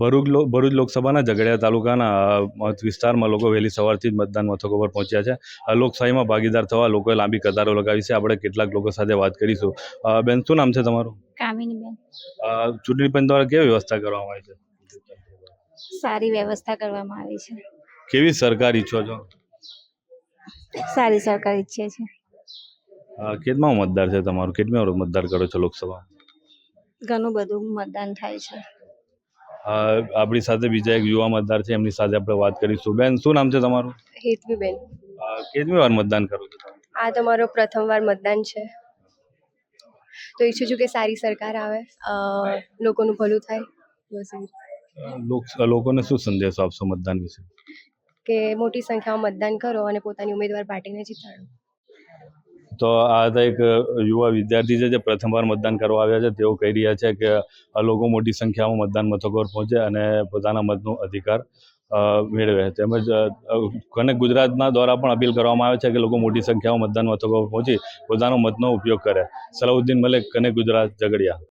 ભરૂચ ભરૂચ લોકસભાના ઝઘડિયા તાલુકાના વિસ્તારમાં લોકો વહેલી સવારથી જ મતદાન મથકો પર પહોંચ્યા છે. લોકશાહીમાં ભાગીદાર થવા લોકોએ લાંબી કતારો લગાવી છે. આપણે કેટલાક લોકો સાથે વાત કરીશું. બેન શું નામ છે તમારું? કામિનીબેન ચૂંટણી પંચ દ્વારા કેવી વ્યવસ્થા કરવામાં આવી છે? સારી વ્યવસ્થા કરવામાં આવી છે. કેવી સરકાર ઈચ્છો છો? સારી સરકાર ઈચ્છે છે. કેટલા મતદાર છે તમારું? કેટલા મતદાર કરો છો લોકસભા ઘણું બધું મતદાન થાય છે. આપણી સાથે બીજા એક યુવા મતદાર છે એમની સાથે આપણે વાત કરીશું. બેન શું નામ છે તમારું? હેતવીબેન બેન કેટલી વાર મતદાન કરો છો આ તમારો પ્રથમવાર મતદાન છે. તો ઈચ્છું છું કે સારી સરકાર આવે. લોકોનું ભલું થાય. બસ લોકોને શું સંદેશો આપશો મતદાન વિશે? કે મોટી સંખ્યામાં મતદાન કરો અને પોતાની ઉમેદવાર પાર્ટીને જીતાડો. તો આ હતા એક યુવા વિદ્યાર્થી છે જે પ્રથમવાર મતદાન કરવા આવ્યા છે. તેઓ કહી રહ્યા છે કે લોકો મોટી સંખ્યામાં મતદાન મથકો પર પહોંચે અને પોતાના મતનો અધિકાર મેળવે. તેમજ અને ગુજરાતના દ્વારા પણ અપીલ કરવામાં આવે છે કે લોકો મોટી સંખ્યામાં મતદાન મથકો પર પહોંચી પોતાનો મતનો ઉપયોગ કરે. સલાઉદ્દીન મલિક કનેક્ટ ગુજરાત ઝઘડિયા.